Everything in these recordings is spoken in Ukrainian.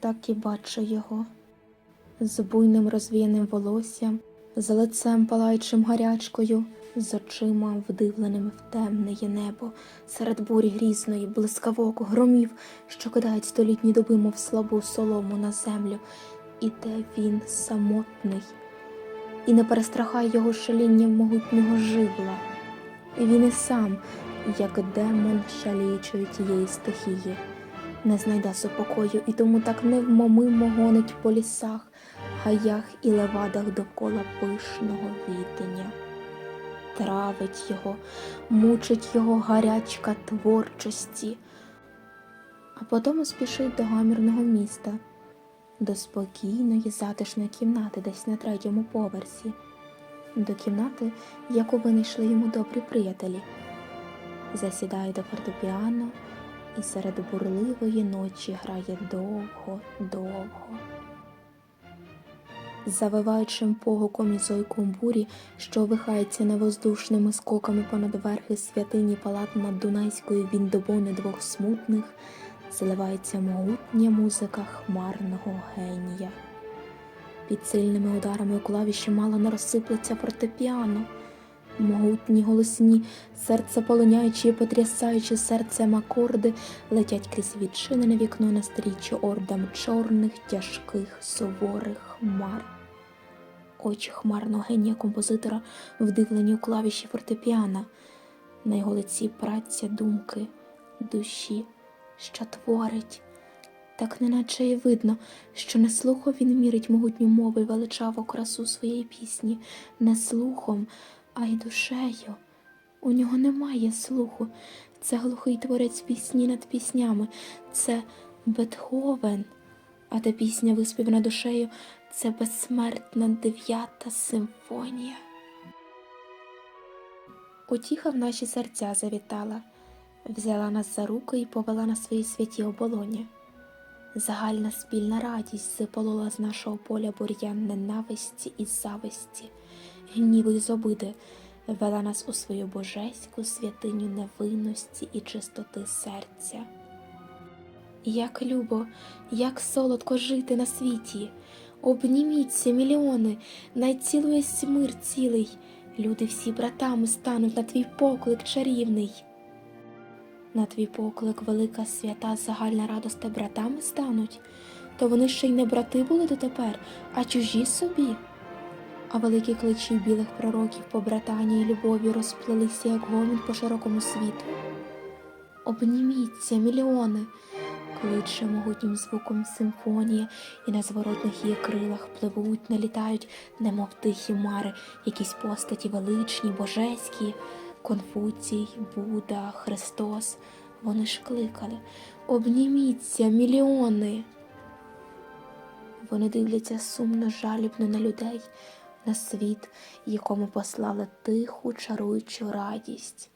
так і бачу його. З буйним розвіяним волоссям, з лицем палаючим гарячкою, з очима вдивленими в темне небо, серед бурі грізної, блискавок, громів, що кидають столітні доби, мов слабу солому на землю, іде він самотний, і не перестрахає його шалінням могутнього живла. І він і сам, як демон шаліючої тієї стихії, не знайде супокою, і тому так невмомимо гонить по лісах, гаях і левадах довкола пишного відення. Травить його, мучить його гарячка творчості, а потім спішить до гамірного міста, до спокійної затишної кімнати десь на третьому поверсі, до кімнати, яку винайшли йому добрі приятелі. Засідає до фортепіано і серед бурливої ночі грає довго, довго. Завиваючим погуком і зойком бурі, що вихається невоздушними скоками понад верхи святині палат над Дунайською віндобони двох смутних, заливається могутня музика хмарного генія. Під сильними ударами у клавіші мало не розсиплеться фортепіано. Могутні голосні, серце полоняючі і потрясаючи серцем акорди, летять крізь відчинене вікно на стрічі ордам чорних, тяжких, суворих хмар. Очі хмарного генія композитора вдивлені у клавіші фортепіано, на його лиці праця думки, душі, що творить. Так неначе й видно, що не слухом він мірить могутню мову й величаву красу своєї пісні, не слухом, а й душею. У нього немає слуху. Це глухий творець пісні над піснями, це Бетховен, а та пісня, виспівана душею, це безсмертна дев'ята симфонія. Утіха в наші серця завітала, взяла нас за руки і повела на свої святі оболоні. Загальна спільна радість заполола з нашого поля бур'ян ненависті і зависті, гніву й зобиди, вела нас у свою божеську святиню невинності і чистоти серця. Як любо, як солодко жити на світі, обніміться, мільйони, найцілуєсь мир цілий, люди всі братами стануть на твій поклик чарівний. На твій поклик велика свята загальна радоста братами стануть, то вони ще й не брати були дотепер, а чужі собі. А великі кличі білих пророків по братанні й любові розплелися, як гомін по широкому світу. Обніміться, мільйони, кличе могутнім звуком симфонія, і на зворотних її крилах пливуть, налітають, немов тихі мари, якісь постаті величні, божеські, Конфуцій, Будда, Христос. Вони ж кликали Обніміться, мільйони. Вони дивляться сумно, жалібно на людей, на світ, якому послали тиху, чаруючу радість.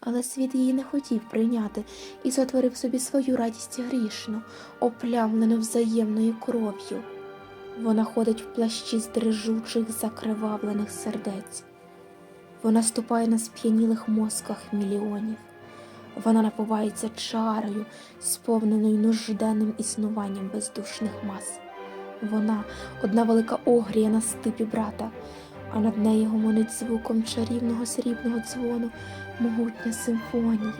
Але світ її не хотів прийняти і сотворив собі свою радість грішну, оплямлену взаємною кров'ю. Вона ходить в плащі з дрижучих, закривавлених сердець. Вона ступає на сп'янілих мозках мільйонів. Вона напувається чарою, сповненою нужденним існуванням бездушних мас. Вона одна велика огрія на стипі брата, а над нею гомонить звуком чарівного срібного дзвону могутня симфонія.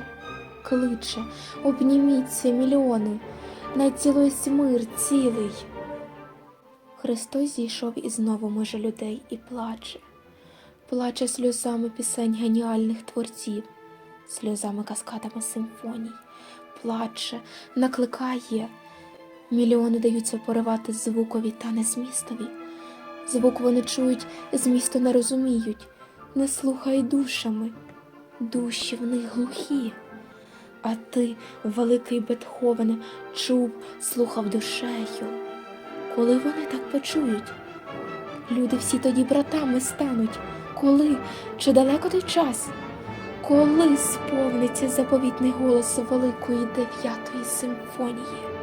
Кличе, обніміться, мільйони, найцілуєсь мир цілий. Христос зійшов із знову меже людей і плаче, плаче сльозами пісень геніальних творців, сльозами каскадами симфоній, плаче, накликає. Мільйони даються поривати звукові та незмістові. Звук вони чують, змісту не розуміють, не слухають душами, душі в них глухі. А ти, великий Бетховене, чув, слухав душею. Коли вони так почують? Люди всі тоді братами стануть. Коли? Чи далеко той час? Коли сповниться заповітний голос великої дев'ятої симфонії?